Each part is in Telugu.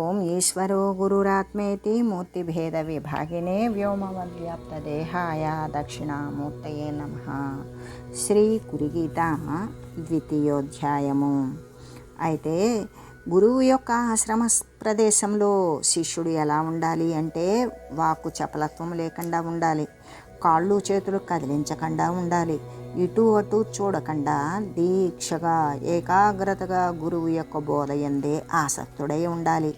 ఓం ఈశ్వరో గురురాత్మేతి మూర్తిభేద విభాగినే వ్యోమవ్యాప్తదేహాయ దక్షిణామూర్తయే నమ. శ్రీ కురిగీత ద్వితీయోధ్యాయము. అయితే గురువు యొక్క ఆశ్రమ ప్రదేశంలో శిష్యుడు ఎలా ఉండాలి అంటే వాక్కు చపలత్వం లేకుండా ఉండాలి. కాళ్ళు చేతులు కదిలించకుండా ఉండాలి. ఇటు అటు చూడకుండా దీక్షగా ఏకాగ్రతగా గురువు యొక్క బోధ ఎందే ఆసక్తుడై ఉండాలి.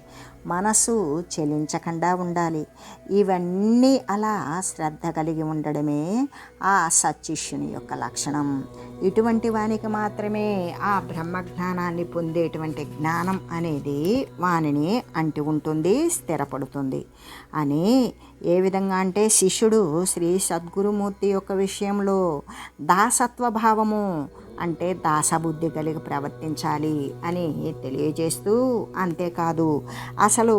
మనసు చెలించకుండా ఉండాలి. ఇవన్నీ అలా శ్రద్ధ కలిగి ఉండడమే ఆ సత్శిష్యుని యొక్క లక్షణం. ఇటువంటి వానికి మాత్రమే ఆ బ్రహ్మజ్ఞానాన్ని పొందేటువంటి జ్ఞానం అనేది వానిని అంటి ఉంటుంది స్థిరపడుతుంది అని ఏ విధంగా అంటే శిష్యుడు శ్రీ సద్గురుమూర్తి యొక్క విషయంలో దాసత్వ భావము అంటే దాసబుద్ధి కలిగి ప్రవర్తించాలి అని తెలియజేస్తూ అంతేకాదు అసలు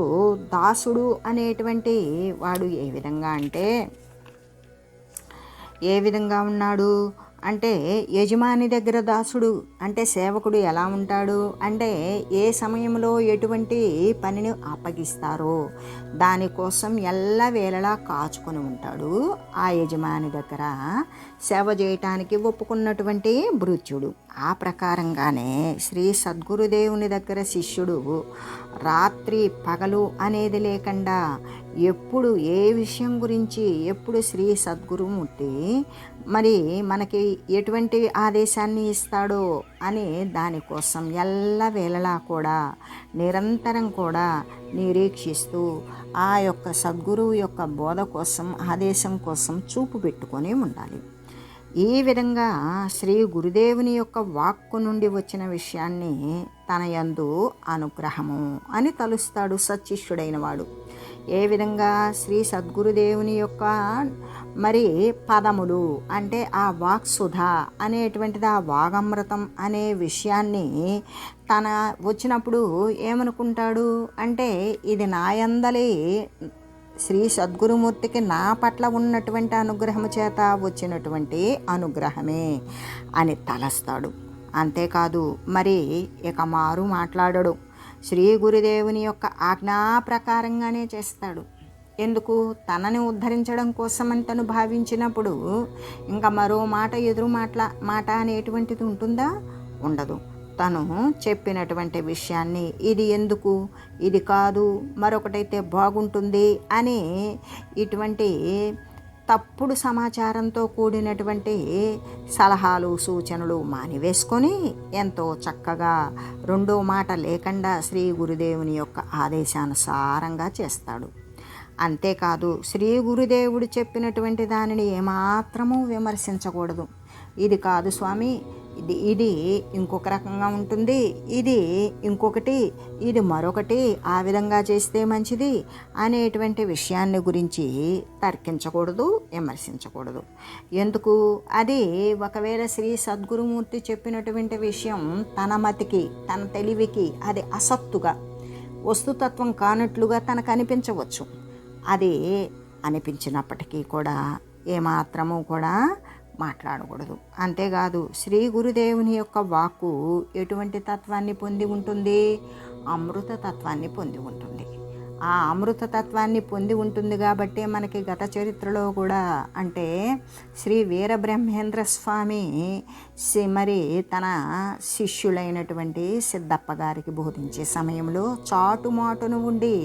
దాసుడు అనేటువంటి వాడు ఏ విధంగా అంటే ఏ విధంగా ఉన్నాడు? అంటే యజమాని దగ్గర దాసుడు అంటే సేవకుడు ఎలా ఉంటాడు? అంటే ఏ సమయంలో ఎటువంటి పనిని అప్పగిస్తారో దానికోసం ఎలా వేళలా కాచుకొని ఉంటాడు ఆ యజమాని దగ్గర. సేవ చేయటానికి ఒప్పుకున్నటువంటి భృత్యుడు. ఆ ప్రకారంగానే శ్రీ సద్గురుదేవుని దగ్గర శిష్యుడు రాత్రి పగలు అనేది లేకుండా ఎప్పుడు ఏ విషయం గురించి ఎప్పుడు శ్రీ సద్గురుమూర్తి మరి మనకి ఎటువంటి ఆదేశాన్ని ఇస్తాడో అని దానికోసం ఎల్ల వేళలా కూడా నిరంతరం కూడా నిరీక్షిస్తూ ఆ యొక్క సద్గురువు యొక్క బోధ కోసం ఆదేశం కోసం చూపు పెట్టుకొని ఉండాలి. ఈ విధంగా శ్రీ గురుదేవుని యొక్క వాక్కు నుండి వచ్చిన విషయాన్ని తన యందు అనుగ్రహము అని తలుస్తాడు సత్శిష్యుడైన వాడు. ఏ విధంగా శ్రీ సద్గురుదేవుని యొక్క మరి పదములు అంటే ఆ వాక్సుధ అనేటువంటిది ఆ వాగమృతం అనే విషయాన్ని తన వచ్చినప్పుడు ఏమనుకుంటాడు అంటే ఇది నాయందలి శ్రీ సద్గురుమూర్తికి నా పట్ల ఉన్నటువంటి అనుగ్రహము చేత వచ్చినటువంటి అనుగ్రహమే అని తలస్తాడు. అంతేకాదు మరి ఇక మారు మాట్లాడడు. శ్రీ గురుదేవుని యొక్క ఆజ్ఞా ప్రకారంగానే చేస్తాడు. ఎందుకు? తనని ఉద్ధరించడం కోసమని తను భావించినప్పుడు ఇంకా మరో మాట ఎదురు మాట్లా మాట అనేటువంటిది ఉంటుందా? ఉండదు. తను చెప్పినటువంటి విషయాన్ని ఇది ఎందుకు? ఇది కాదు మరొకటైతే బాగుంటుంది అని ఇటువంటి తప్పుడు సమాచారంతో కూడినటువంటి సలహాలు సూచనలు మానివేసుకొని ఎంతో చక్కగా రెండో మాట లేకుండా శ్రీ గురుదేవుని యొక్క ఆదేశానుసారంగా చేస్తాడు. అంతేకాదు శ్రీ గురుదేవుడు చెప్పినటువంటి దానిని ఏమాత్రము విమర్శించకూడదు. ఇది కాదు స్వామి ఇది ఇది ఇంకొక రకంగా ఉంటుంది. ఇది ఇంకొకటి ఇది మరొకటి ఆ విధంగా చేస్తే మంచిది అనేటువంటి విషయాన్ని గురించి తర్కించకూడదు విమర్శించకూడదు. ఎందుకు? అది ఒకవేళ శ్రీ సద్గురుమూర్తి చెప్పినటువంటి విషయం తన మతికి తన తెలివికి అది అసత్తుగా వస్తుతత్వం కానట్లుగా తనకు అనిపించవచ్చు. అది అనిపించినప్పటికీ కూడా ఏమాత్రము కూడా మాట్లాడకూడదు. అంతేకాదు శ్రీ గురుదేవుని యొక్క వాక్కు ఎటువంటి తత్వాన్ని పొంది ఉంటుంది? అమృత తత్వాన్ని పొంది ఉంటుంది. ఆ అమృత తత్వాన్ని పొంది ఉంటుంది కాబట్టి మనకి గత చరిత్రలో కూడా అంటే శ్రీ వీరబ్రహ్మేంద్ర స్వామి మరి తన శిష్యులైనటువంటి సిద్ధప్ప గారికి బోధించే సమయంలో చాటుమాటును ఉండి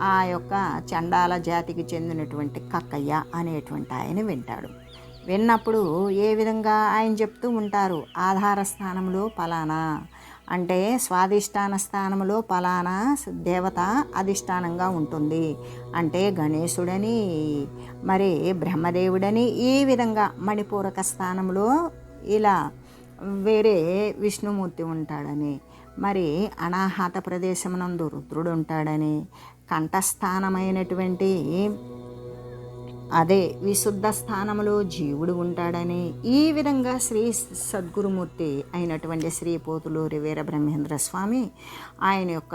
ఆ యొక్క చండాల జాతికి చెందినటువంటి కక్కయ్య అనేటువంటి ఆయన వింటాడు. విన్నప్పుడు ఏ విధంగా ఆయన చెప్తూ ఉంటారు? ఆధార స్థానంలో పలానా? అంటే స్వాధిష్టాన స్థానంలో పలానా దేవత అధిష్టానంగా ఉంటుంది. అంటే గణేశుడని మరి బ్రహ్మదేవుడని ఈ విధంగా మణిపూరక స్థానంలో ఇలా వేరే విష్ణుమూర్తి ఉంటాడని మరి అనాహత ప్రదేశమునందు రుద్రుడు ఉంటాడని కంఠస్థానమైనటువంటి అదే విశుద్ధ స్థానంలో జీవుడు ఉంటాడని ఈ విధంగా శ్రీ సద్గురుమూర్తి అయినటువంటి శ్రీ పోతులూరి వీరబ్రహ్మేంద్ర స్వామి ఆయన యొక్క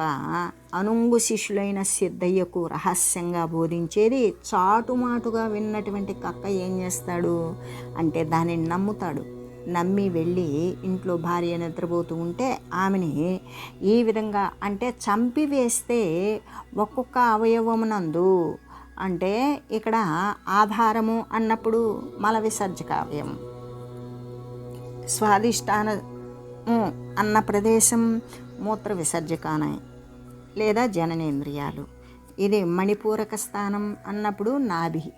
అనుంగు శిష్యులైన సిద్ధయ్యకు రహస్యంగా బోధించేది చాటుమాటుగా విన్నటువంటి కక్క ఏం చేస్తాడు అంటే దానిని నమ్ముతాడు. నమ్మి వెళ్ళి ఇంట్లో భార్య నిద్రపోతూ ఉంటే ఆమెని ఈ విధంగా అంటే చంపివేస్తే ఒక్కొక్క అవయవమునందు అంటే ఇక్కడ ఆధారము అన్నప్పుడు మల విసర్జకావ్యం అవయవం. స్వాదిష్టానము అన్న ప్రదేశం మూత్ర విసర్జకాన లేదా జననేంద్రియాలు. ఇది మణిపూరక స్థానం అన్నప్పుడు నాభి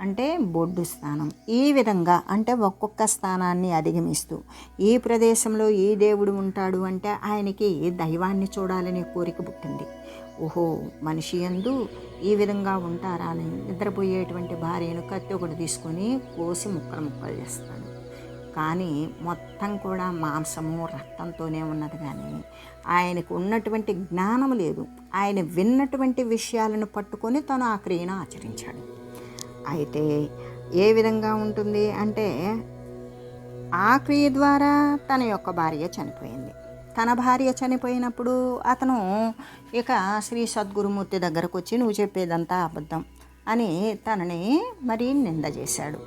అంటే బొడ్డు స్థానం. ఈ విధంగా అంటే ఒక్కొక్క స్థానాన్ని అధిగమిస్తూ ఈ ప్రదేశంలో ఈ దేవుడు ఉంటాడు అంటే ఆయనకి దైవాన్ని చూడాలనే కోరిక పుట్టింది. ఓహో మనిషి ఎందు ఈ విధంగా ఉంటారా అని నిద్రపోయేటువంటి భార్యను కత్తి ఒకటి తీసుకొని కోసి ముక్కలు ముక్కలు చేస్తాడు. కానీ మొత్తం కూడా మాంసము రక్తంతోనే ఉన్నది కానీ ఆయనకు ఉన్నటువంటి జ్ఞానం లేదు. ఆయన విన్నటువంటి విషయాలను పట్టుకొని తను ఆ క్రియను ఆచరించాడు. అయితే ఏ విధంగా ఉంటుంది అంటే ఆ క్రియ ద్వారా తన యొక్క భార్య చనిపోయింది. తన భార్య చనిపోయినప్పుడు అతను ఇక శ్రీ సద్గురుమూర్తి దగ్గరకు వచ్చి నువ్వు చెప్పేదంతా అబద్ధం అని తనని మరి నింద చేశాడు.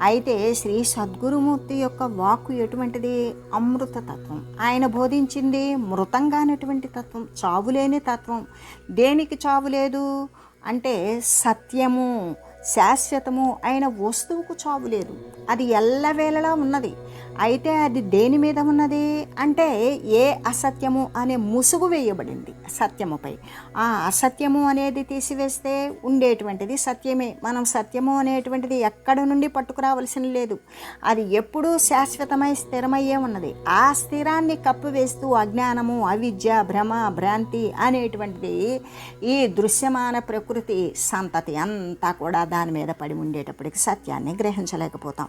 అయితే శ్రీ సద్గురుమూర్తి యొక్క వాక్కు ఎటువంటిది? అమృత తత్వం. ఆయన బోధించింది మృతంగానటువంటి తత్వం చావులేని తత్వం. దేనికి చావు లేదు? అంటే సత్యము శాశ్వతము అయిన వస్తువుకు చావు లేదు. అది ఎల్లవేళలా ఉన్నది. అయితే అది దేని మీద ఉన్నది? అంటే ఏ అసత్యము అనే ముసుగు వేయబడింది సత్యముపై. ఆ అసత్యము అనేది తీసివేస్తే ఉండేటువంటిది సత్యమే. మనం సత్యము అనేటువంటిది ఎక్కడ నుండి పట్టుకురావలసిన లేదు. అది ఎప్పుడూ శాశ్వతమై స్థిరమయ్యే ఉన్నది. ఆ స్థిరాన్ని కప్పివేస్తూ అజ్ఞానము అవిద్య భ్రమ భ్రాంతి అనేటువంటిది ఈ దృశ్యమాన ప్రకృతి సంతతి అంతా కూడా దాని మీద పడి ఉండేటప్పటికి సత్యాన్ని గ్రహించలేకపోతాం.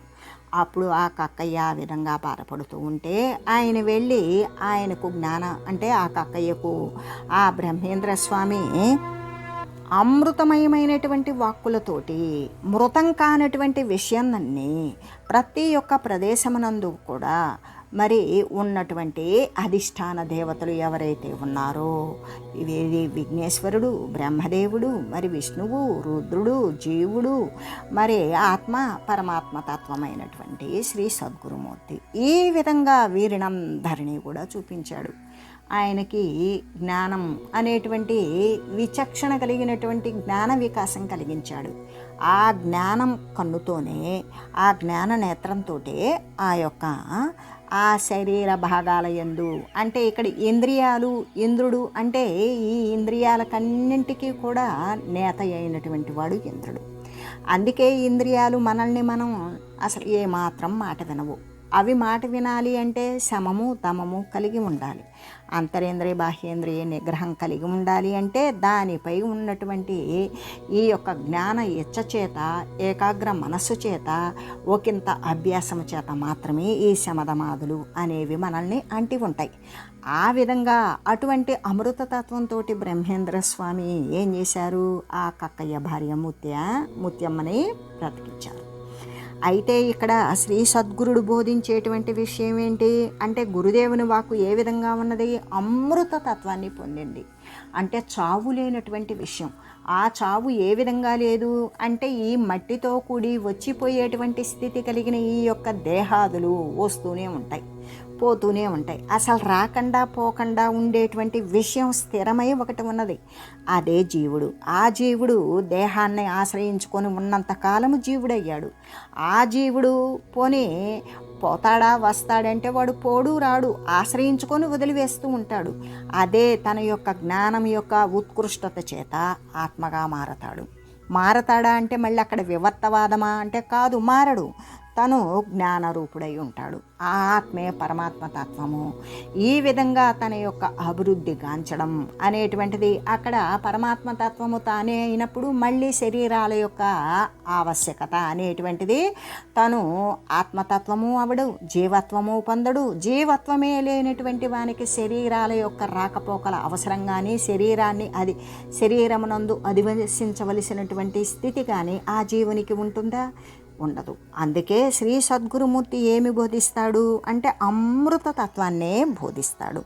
అప్పుడు ఆ కక్కయ్య ఆ విధంగా బాధపడుతూ ఉంటే ఆయన వెళ్ళి ఆయనకు జ్ఞాన అంటే ఆ కక్కయ్యకు ఆ బ్రహ్మేంద్ర స్వామి అమృతమయమైనటువంటి వాక్కులతోటి మృతం కానటువంటి విషయాన్ని ప్రతి ఒక్క ప్రదేశమునందు కూడా మరి ఉన్నటువంటి అధిష్టాన దేవతలు ఎవరైతే ఉన్నారో ఇవేది విఘ్నేశ్వరుడు బ్రహ్మదేవుడు మరి విష్ణువు రుద్రుడు జీవుడు మరి ఆత్మ పరమాత్మ తత్వమైనటువంటి శ్రీ సద్గురుమూర్తి ఈ విధంగా వీరినందరినీ కూడా చూపించాడు. ఆయనకి జ్ఞానం అనేటువంటి విచక్షణ కలిగినటువంటి జ్ఞాన వికాసం కలిగించాడు. ఆ జ్ఞానం కన్నుతోనే ఆ జ్ఞాన నేత్రంతో ఆ యొక్క ఆ శరీర భాగాల ఎందు అంటే ఇక్కడ ఇంద్రియాలు ఇంద్రుడు అంటే ఈ ఇంద్రియాలకన్నింటికీ కూడా నేత అయినటువంటి వాడు ఇంద్రుడు. అందుకే ఇంద్రియాలు మనల్ని మనం అసలు ఏమాత్రం మాట వినవు. అవి మాట వినాలి అంటే శమము దమము కలిగి ఉండాలి. అంతరేంద్రియ బాహ్యేంద్రియ నిగ్రహం కలిగి ఉండాలి అంటే దానిపై ఉన్నటువంటి ఈ యొక్క జ్ఞాన ఇచ్చ చేత ఏకాగ్ర మనస్సు చేత ఒకంత అభ్యాసం చేత మాత్రమే ఈ శమదమాదులు అనేవి మనల్ని అంటి ఉంటాయి. ఆ విధంగా అటువంటి అమృతతత్వంతో బ్రహ్మేంద్ర స్వామి ఏం చేశారు? ఆ కక్కయ్య భార్య ముత్య ముత్యమ్మని బ్రతికించారు అయితే ఇక్కడ శ్రీ సద్గురుడు బోధించేటువంటి విషయం ఏంటి అంటే గురుదేవుని వాకు ఏ విధంగా ఉన్నది? అమృత తత్వాన్ని పొందింది. అంటే చావు లేనటువంటి విషయం. ఆ చావు ఏ విధంగా లేదు? అంటే ఈ మట్టితో కూడి వచ్చిపోయేటువంటి స్థితి కలిగిన ఈ యొక్క దేహాదులు వస్తూనే ఉంటాయి. పోతూనే ఉంటాయి. అసలు రాకుండా పోకుండా ఉండేటువంటి విషయం స్థిరమై ఒకటి ఉన్నది. అదే జీవుడు. ఆ జీవుడు దేహాన్ని ఆశ్రయించుకొని ఉన్నంతకాలము జీవుడయ్యాడు. ఆ జీవుడు పోనీ పోతాడా వస్తాడంటే వాడు పోడు రాడు. ఆశ్రయించుకొని వదిలివేస్తూ ఉంటాడు. అదే తన యొక్క జ్ఞానం యొక్క ఉత్కృష్టత చేత ఆత్మగా మారతాడు. మారతాడా అంటే మళ్ళీ అక్కడ వివర్తవాదమా అంటే కాదు మారడు. తను జ్ఞానరూపుడై ఉంటాడు. ఆ ఆత్మే పరమాత్మ తత్వము. ఈ విధంగా తన యొక్క అభివృద్ధి గాంచడం అనేటువంటిది అక్కడ పరమాత్మ తత్వము తానే అయినప్పుడు మళ్ళీ శరీరాల యొక్క ఆవశ్యకత అనేటువంటిది తను ఆత్మతత్వము అవడు జీవత్వము పొందడు. జీవత్వమే లేనటువంటి వానికి శరీరాల యొక్క రాకపోకల అవసరం కానీ శరీరాన్ని అది శరీరమునందు అధివసించవలసినటువంటి స్థితి కానీ ఆ జీవునికి ఉంటుందా? ఉండదు. అందుకే శ్రీ సద్గురుమూర్తి ఏమి బోధిస్తాడు? అంటే అమృత తత్వాన్నే బోధిస్తాడు.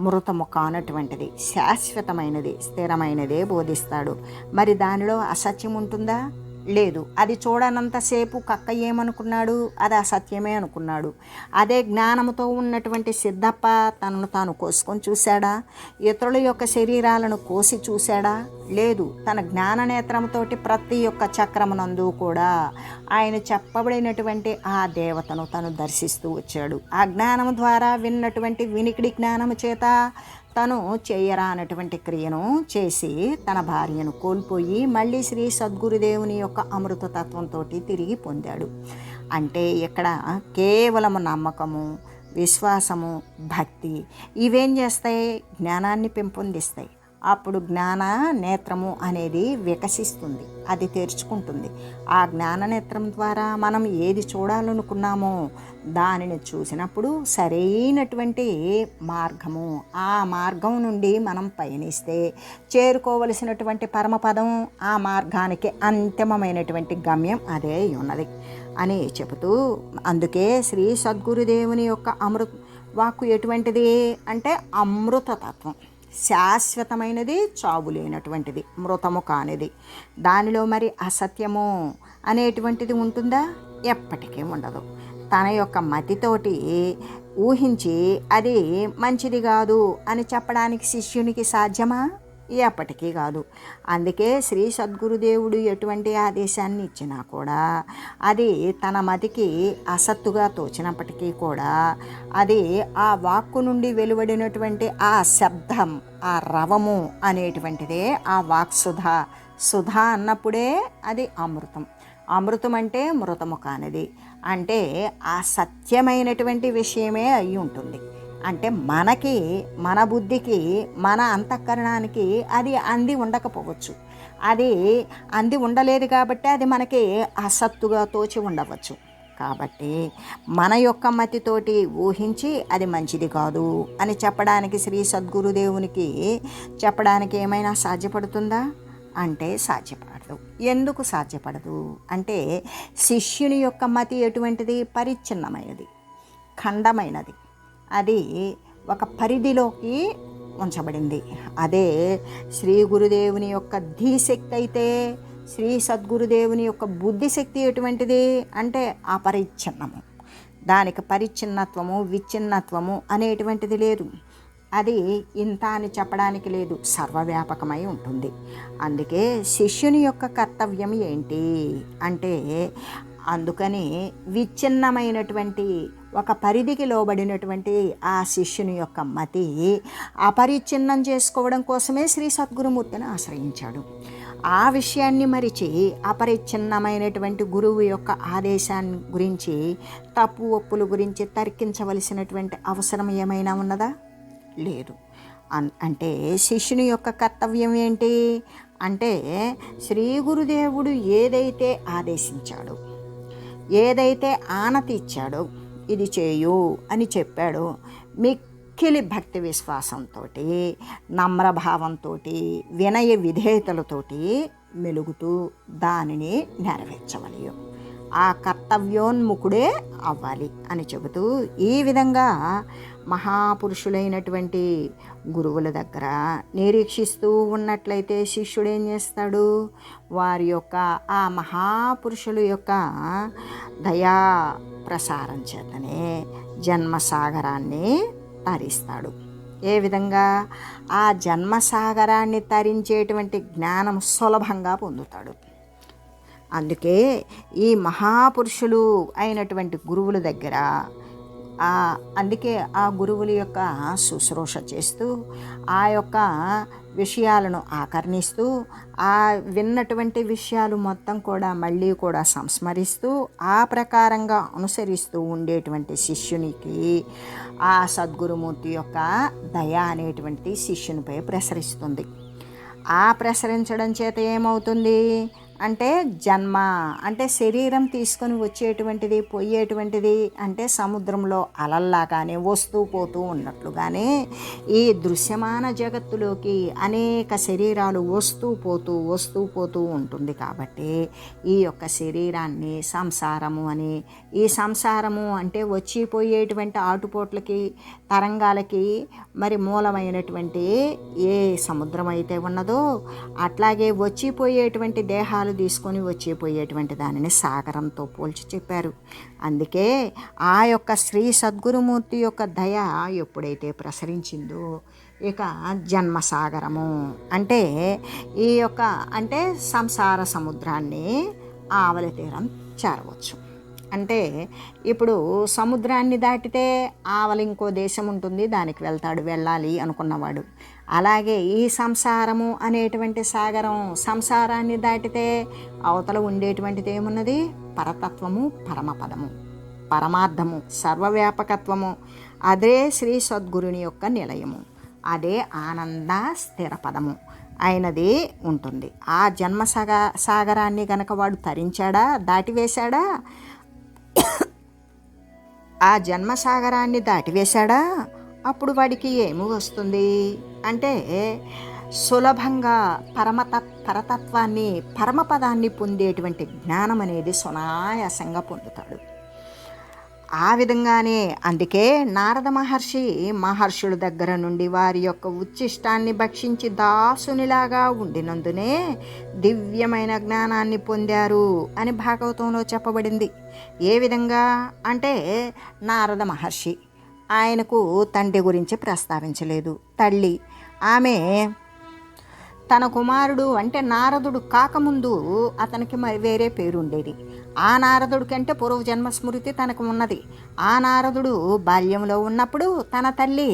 మృతము కానటువంటిది శాశ్వతమైనది స్థిరమైనదే బోధిస్తాడు. మరి దానిలో అసత్యం ఉంటుందా? లేదు. అది చూడనంతసేపు కక్క ఏమనుకున్నాడు? అది అసత్యమే అనుకున్నాడు. అదే జ్ఞానముతో ఉన్నటువంటి సిద్ధప్ప తనను తాను కోసుకొని చూశాడా? ఇతరుల యొక్క శరీరాలను కోసి చూశాడా? లేదు. తన జ్ఞాన నేత్రంతోటి ప్రతి ఒక్క చక్రమునందు కూడా ఆయన చెప్పబడినటువంటి ఆ దేవతను తను దర్శిస్తూ వచ్చాడు. ఆ జ్ఞానం ద్వారా విన్నటువంటి వినికిడి జ్ఞానము చేత తను చేయరా అనేటువంటి క్రియను చేసి తన భార్యను కోల్పోయి మళ్ళీ శ్రీ సద్గురుదేవుని యొక్క అమృతతత్వంతో తిరిగి పొందాడు. అంటే ఇక్కడ కేవలము నమ్మకము విశ్వాసము భక్తి ఇవేం చేస్తాయి? జ్ఞానాన్ని పెంపొందిస్తాయి. అప్పుడు జ్ఞాన నేత్రము అనేది వికసిస్తుంది. అది తెరుచుకుంటుంది. ఆ జ్ఞాన నేత్రం ద్వారా మనం ఏది చూడాలనుకున్నామో దానిని చూసినప్పుడు సరైనటువంటి మార్గము. ఆ మార్గం నుండి మనం పయనిస్తే చేరుకోవలసినటువంటి పరమపదం ఆ మార్గానికి అంతిమమైనటువంటి గమ్యం అదే ఉన్నది అని చెబుతూ అందుకే శ్రీ సద్గురుదేవుని యొక్క అమృత వాక్కు ఎటువంటిది అంటే అమృతతత్వం. శాశ్వతమైనది చావు లేనటువంటిది మృతము కానిది దానిలో మరి అసత్యము అనేటువంటిది ఉంటుందా? ఎప్పటికీ ఉండదు. తన యొక్క మతితోటి ఊహించి అది మంచిది కాదు అని చెప్పడానికి శిష్యునికి సాధ్యమా? ఎప్పటికీ కాదు. అందుకే శ్రీ సద్గురుదేవుడు ఎటువంటి ఆదేశాన్ని ఇచ్చినా కూడా అది తన మతికి అసత్తుగా తోచినప్పటికీ కూడా అది ఆ వాక్కు నుండి వెలువడినటువంటి ఆ శబ్దం ఆ రవము అనేటువంటిదే ఆ వాక్సుధ సుధ. అన్నప్పుడే అది అమృతం. అమృతం అంటే మృతము కానిది. అంటే ఆ సత్యమైనటువంటి విషయమే అయి ఉంటుంది అంటే మనకి మన బుద్ధికి మన అంతఃకరణానికి అది అంది ఉండకపోవచ్చు. అది అంది ఉండలేదు కాబట్టి అది మనకి అసత్తుగా తోచి ఉండవచ్చు. కాబట్టి మన యొక్క మతితోటి ఊహించి అది మంచిది కాదు అని చెప్పడానికి శ్రీ సద్గురుదేవునికి చెప్పడానికి ఏమైనా సాధ్యపడుతుందా? అంటే సాధ్యపడదు. ఎందుకు సాధ్యపడదు? అంటే శిష్యుని యొక్క మతి ఎటువంటిది? పరిచ్ఛిన్నమైనది ఖండమైనది. అది ఒక పరిధిలోకి ఉంచబడింది. అదే శ్రీ గురుదేవుని యొక్క ధీశక్తి అయితే శ్రీ సద్గురుదేవుని యొక్క బుద్ధిశక్తి ఎటువంటిది అంటే అపరిచ్ఛిన్నము. దానికి పరిచ్ఛిన్నత్వము విచ్ఛిన్నత్వము అనేటువంటిది లేదు. అది ఇంత అని చెప్పడానికి లేదు. సర్వవ్యాపకమై ఉంటుంది. అందుకే శిష్యుని యొక్క కర్తవ్యం ఏంటి అంటే అందుకని విచ్ఛిన్నమైనటువంటి ఒక పరిధికి లోబడినటువంటి ఆ శిష్యుని యొక్క మతి అపరిచ్ఛిన్నం చేసుకోవడం కోసమే శ్రీ సద్గురుమూర్తిని ఆశ్రయించాడు. ఆ విషయాన్ని మరిచి అపరిచ్ఛిన్నమైనటువంటి గురువు యొక్క ఆదేశాన్ని గురించి తప్పు ఒప్పుల గురించి తర్కించవలసినటువంటి అవసరం ఏమైనా ఉన్నదా? లేదు. అన్ అంటే శిష్యుని యొక్క కర్తవ్యం ఏంటి? అంటే శ్రీ గురుదేవుడు ఏదైతే ఆదేశించాడో ఏదైతే ఆనతి ఇచ్చాడో ఇది చేయు అని చెప్పాడు. మిక్కిలి భక్తి విశ్వాసంతో నమ్రభావంతో వినయ విధేయతలతోటి మెలుగుతూ దానిని నెరవేర్చవలయు. ఆ కర్తవ్యోన్ముఖుడే అవ్వాలి అని చెబుతూ ఈ విధంగా మహాపురుషులైనటువంటి గురువుల దగ్గర నిరీక్షిస్తూ ఉన్నట్లయితే శిష్యుడు ఏం చేస్తాడు? వారి యొక్క ఆ మహాపురుషుల యొక్క దయా ప్రసారం చేతనే జన్మసాగరాన్ని తరిస్తాడు. ఏ విధంగా? ఆ జన్మసాగరాన్ని తరించేటువంటి జ్ఞానం సులభంగా పొందుతాడు. అందుకే ఈ మహాపురుషులు అయినటువంటి గురువుల దగ్గర అందుకే ఆ గురువుల యొక్క శుశ్రూష చేస్తూ ఆ యొక్క విషయాలను ఆకర్ణిస్తూ ఆ విన్నటువంటి విషయాలు మొత్తం కూడా మళ్ళీ కూడా సంస్మరిస్తూ ఆ ప్రకారంగా అనుసరిస్తూ ఉండేటువంటి శిష్యునికి ఆ సద్గురుమూర్తి యొక్క దయ అనేటువంటి శిష్యునిపై ప్రసరిస్తుంది. ఆ ప్రసరించడం చేత ఏమవుతుంది? అంటే జన్మ అంటే శరీరం తీసుకొని వచ్చేటువంటిది పోయేటువంటిది అంటే సముద్రంలో అలల్లాగానే వస్తూ పోతూ ఉన్నట్లుగానే ఈ దృశ్యమాన జగత్తులోకి అనేక శరీరాలు వస్తూ పోతూ వస్తూ పోతూ ఉంటుంది కాబట్టి ఈ యొక్క శరీరాన్ని సంసారము అని ఈ సంసారము అంటే వచ్చిపోయేటువంటి ఆటుపోట్లకి తరంగాలకి మరి మూలమైనటువంటి ఏ సముద్రం అయితే ఉన్నదో అట్లాగే వచ్చిపోయేటువంటి దేహాలు తీసుకొని వచ్చిపోయేటువంటి దానిని సాగరంతో పోల్చి చెప్పారు. అందుకే ఆ యొక్క శ్రీ సద్గురుమూర్తి యొక్క దయ ఎప్పుడైతే ప్రసరించిందో ఇక జన్మసాగరము. అంటే ఈ యొక్క అంటే సంసార సముద్రాన్ని ఆవలి తీరం చేరవచ్చు. అంటే ఇప్పుడు సముద్రాన్ని దాటితే ఆవలి ఇంకో దేశం ఉంటుంది దానికి వెళ్తాడు వెళ్ళాలి అనుకున్నవాడు. అలాగే ఈ సంసారము అనేటువంటి సాగరం సంసారాన్ని దాటితే అవతల ఉండేటువంటిది ఏమున్నది? పరతత్వము పరమపదము పరమార్థము సర్వవ్యాపకత్వము. అదే శ్రీ సద్గురుని యొక్క నిలయము. అదే ఆనంద స్థిరపదము అయినది ఉంటుంది. ఆ జన్మ సాగ సాగరాన్ని గనక వాడు తరించాడా దాటివేశాడా? ఆ జన్మ సాగరాన్ని దాటివేశాడా? అప్పుడు వాడికి ఏమి వస్తుంది? అంటే సులభంగా పరమత పరతత్వాన్ని పరమపదాన్ని పొందేటువంటి జ్ఞానం అనేది సునాయాసంగా పొందుతాడు. ఆ విధంగానే అందుకే నారద మహర్షి మహర్షుల దగ్గర నుండి వారి యొక్క ఉచ్ఛిష్టాన్ని భక్షించి దాసునిలాగా ఉండినందునే దివ్యమైన జ్ఞానాన్ని పొందారు అని భాగవతంలో చెప్పబడింది. ఏ విధంగా? అంటే నారద మహర్షి ఆయనకు తండ్రి గురించి ప్రస్తావించలేదు. తల్లి ఆమె తన కుమారుడు అంటే నారదుడు కాకముందు అతనికి మరి వేరే పేరు ఉండేది ఆ నారదుడి కంటే పూర్వజన్మ స్మృతి తనకు ఉన్నది. ఆ నారదుడు బాల్యంలో ఉన్నప్పుడు తన తల్లి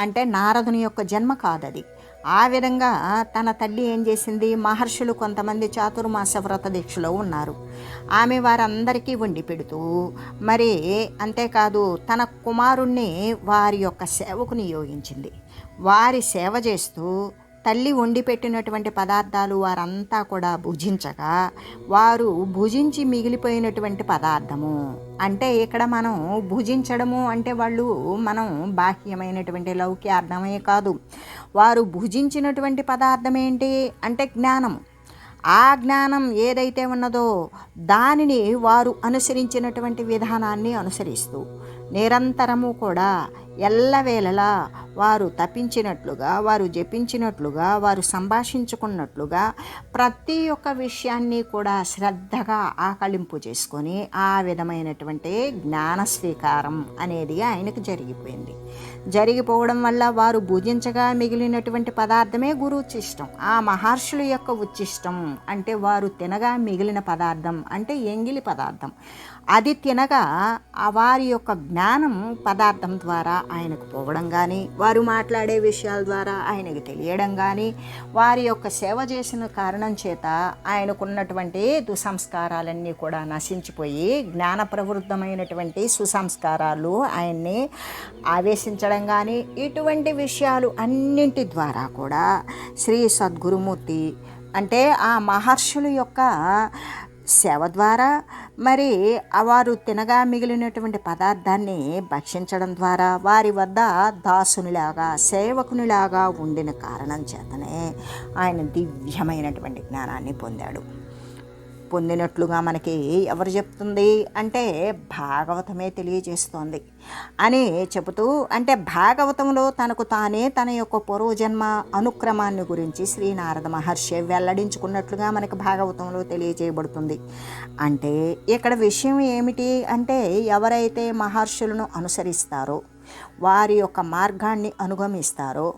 అంటే నారదుని యొక్క జన్మ కాదది. ఆ విధంగా తన తల్లి ఏం చేసింది? మహర్షులు కొంతమంది చాతుర్మాస వ్రత దీక్షలో ఉన్నారు. ఆమె వారందరికీ వండి పెడుతూ మరి అంతేకాదు తన కుమారుణ్ణి వారి యొక్క సేవకు నియోగించింది. వారి సేవ చేస్తూ తల్లి వండి పెట్టినటువంటి పదార్థాలు వారంతా కూడా భుజించగా వారు భుజించి మిగిలిపోయినటువంటి పదార్థము. అంటే ఇక్కడ మనం భుజించడము అంటే వాళ్ళు మనం బాహ్యమైనటువంటి లౌక్యార్థమే కాదు. వారు భుజించినటువంటి పదార్థం ఏంటి అంటే జ్ఞానము ఆ జ్ఞానం ఏదైతే ఉన్నదో దానిని వారు అనుసరించినటువంటి విధానాన్ని అనుసరిస్తూ నిరంతరము కూడా ఎల్లవేళలా వారు తప్పించినట్లుగా వారు జపించినట్లుగా వారు సంభాషించుకున్నట్లుగా ప్రతి ఒక్క విషయాన్ని కూడా శ్రద్ధగా ఆకలింపు చేసుకొని ఆ విధమైనటువంటి జ్ఞాన స్వీకారం అనేది ఆయనకు జరిగిపోయింది. జరిగిపోవడం వల్ల వారు భుజించగా మిగిలినటువంటి పదార్థమే గురు ఉచ్చిష్టం ఆ మహర్షుల యొక్క ఉచ్చిష్టం అంటే వారు తినగా మిగిలిన పదార్థం అంటే ఎంగిలి పదార్థం. అది తినగా వారి యొక్క జ్ఞానం పదార్థం ద్వారా ఆయనకు పోవడం కానీ వారు మాట్లాడే విషయాల ద్వారా ఆయనకు తెలియడం కానీ వారి యొక్క సేవ చేసిన కారణం చేత ఆయనకున్నటువంటి దుసంస్కారాలన్నీ కూడా నశించిపోయి జ్ఞాన ప్రవృద్ధమైనటువంటి సుసంస్కారాలు ఆయన్ని ఆవేశించడం కానీ ఇటువంటి విషయాలు అన్నింటి ద్వారా కూడా శ్రీ సద్గురుమూర్తి అంటే ఆ మహర్షుల యొక్క సేవ ద్వారా మరి వారు తినగా మిగిలినటువంటి పదార్థాన్ని భక్షించడం ద్వారా వారి వద్ద దాసునిలాగా సేవకునిలాగా ఉండిన కారణం చేతనే ఆయన దివ్యమైనటువంటి జ్ఞానాన్ని పొందాడు. పొందినట్లుగా మనకి ఎవరు చెప్తుంది? అంటే భాగవతమే తెలియజేస్తోంది. అని చెబుతూ అంటే భాగవతంలో తనకు తానే తన యొక్క పూర్వజన్మ అనుక్రమాన్ని గురించి శ్రీనారద మహర్షి వెల్లడించుకున్నట్లుగా మనకు భాగవతంలో తెలియజేయబడుతుంది. అంటే ఇక్కడ విషయం ఏమిటి అంటే ఎవరైతే మహర్షులను అనుసరిస్తారో వారి యొక్క మార్గాన్ని అనుగమిస్తారో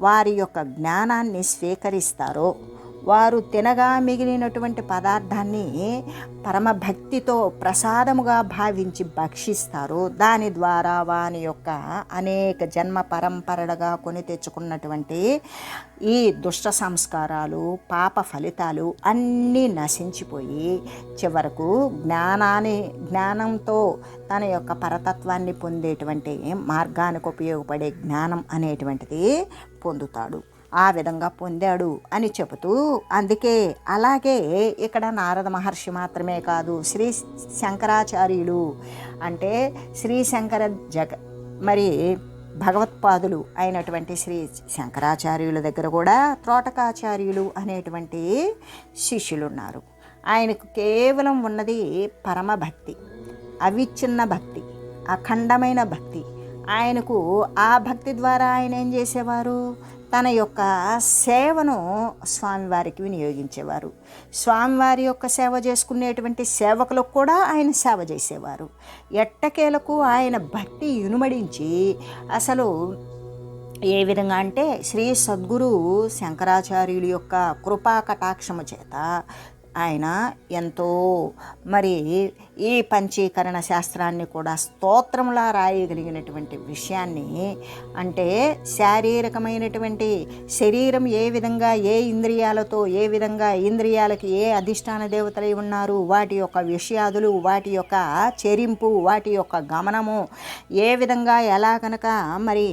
వారి యొక్క జ్ఞానాన్ని స్వీకరిస్తారో వారు తినగా మిగిలినటువంటి పదార్థాన్ని పరమభక్తితో ప్రసాదముగా భావించి భక్షిస్తారు. దాని ద్వారా వాని యొక్క అనేక జన్మ పరంపరలుగా కొని తెచ్చుకున్నటువంటి ఈ దుష్ట సంస్కారాలు పాప ఫలితాలు అన్నీ నశించిపోయి చివరకు జ్ఞానాన్ని జ్ఞానంతో తన యొక్క పరతత్వాన్ని పొందేటువంటి మార్గానికి ఉపయోగపడే జ్ఞానం అనేటువంటిది పొందుతాడు. ఆ విధంగా పొందాడు అని చెబుతూ అందుకే అలాగే ఇక్కడ నారద మహర్షి మాత్రమే కాదు శ్రీ శంకరాచార్యులు అంటే శ్రీ శంకర జగ మరి భగవత్పాదులు అయినటువంటి శ్రీ శంకరాచార్యుల దగ్గర కూడా త్రోటకాచార్యులు అనేటువంటి శిష్యులు ఉన్నారు ఆయనకు కేవలం ఉన్నది పరమభక్తి అవిచ్ఛిన్న భక్తి అఖండమైన భక్తి. ఆయనకు ఆ భక్తి ద్వారా ఆయన ఏం చేసేవారు? తన యొక్క సేవను స్వామివారికి వినియోగించేవారు. స్వామివారి యొక్క సేవ చేసుకునేటువంటి సేవకులకు కూడా ఆయన సేవ చేసేవారు. ఎట్టకేలకు ఆయన భక్తి ఇనుమడించి అసలు ఏ విధంగా అంటే శ్రీ సద్గురు శంకరాచార్యుల యొక్క కృపా కటాక్షము చేత ఆయన ఎంతో మరి ఈ పంచీకరణ శాస్త్రాన్ని కూడా స్తోత్రంలా రాయగలిగినటువంటి విషయాన్ని అంటే శారీరకమైనటువంటి శరీరం ఏ విధంగా ఏ ఇంద్రియాలతో ఏ విధంగా ఇంద్రియాలకి ఏ అధిష్టాన దేవతలై ఉన్నారు వాటి యొక్క విషయాదులు వాటి యొక్క చెరింపు వాటి యొక్క గమనము ఏ విధంగా ఎలా కనుక మరి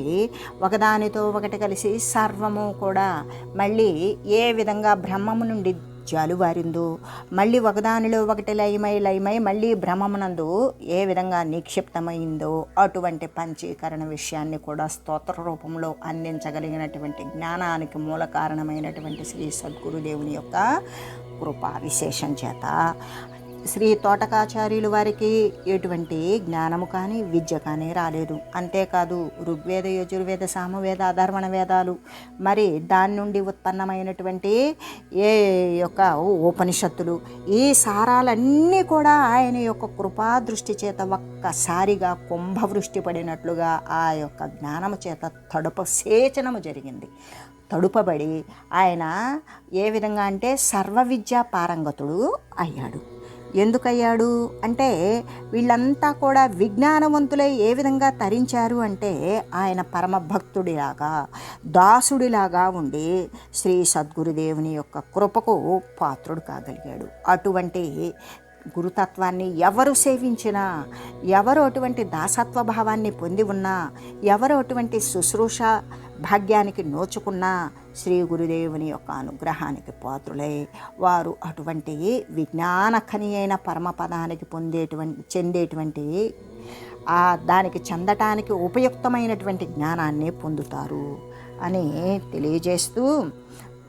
ఒకదానితో ఒకటి కలిసి సర్వము కూడా మళ్ళీ ఏ విధంగా బ్రహ్మము నుండి జాలువారిందో మళ్ళీ ఒకదానిలో ఒకటి లయమై లయమై మళ్ళీ భ్రమమునందు ఏ విధంగా నిక్షిప్తమైందో అటువంటి పంచీకరణ విషయాన్ని కూడా స్తోత్ర రూపంలో అందించగలిగినటువంటి జ్ఞానానికి మూల కారణమైనటువంటి శ్రీ సద్గురుదేవుని యొక్క కృపా విశేషం చేత శ్రీ తోటకాచార్యులు వారికి ఎటువంటి జ్ఞానము కానీ విద్య కానీ రాలేదు. అంతేకాదు ఋగ్వేద యజుర్వేద సామవేద అధర్వణ వేదాలు మరి దాని నుండి ఉత్పన్నమైనటువంటి ఏ యొక్క ఉపనిషత్తులు ఈ సారాలన్నీ కూడా ఆయన యొక్క కృపా దృష్టి చేత ఒక్కసారిగా కుంభవృష్టి పడినట్లుగా ఆ యొక్క జ్ఞానము చేత తడుప సేచనము జరిగింది. తడుపబడి ఆయన ఏ విధంగా అంటే సర్వ విద్యా పారంగతుడు అయ్యాడు. ఎందుకయ్యాడు? అంటే వీళ్ళంతా కూడా విజ్ఞానవంతులై ఏ విధంగా తరించారు అంటే ఆయన పరమ భక్తుడిలాగా దాసుడిలాగా ఉండి శ్రీ సద్గురుదేవుని యొక్క కృపకు పాత్రుడు కాగలిగాడు. అటువంటి గురుతత్వాన్ని ఎవరు సేవించినా ఎవరు అటువంటి దాసత్వ భావాన్ని పొంది ఉన్నా ఎవరు అటువంటి శుశ్రూష భాగ్యానికి నోచుకున్నా శ్రీ గురుదేవుని యొక్క అనుగ్రహానికి పాత్రులై వారు అటువంటి విజ్ఞానఖని అయిన పరమపదానికి పొందేటువంటి చెందేటువంటి ఆ దానికి చెందటానికి ఉపయుక్తమైనటువంటి జ్ఞానాన్ని పొందుతారు అని తెలియజేస్తూ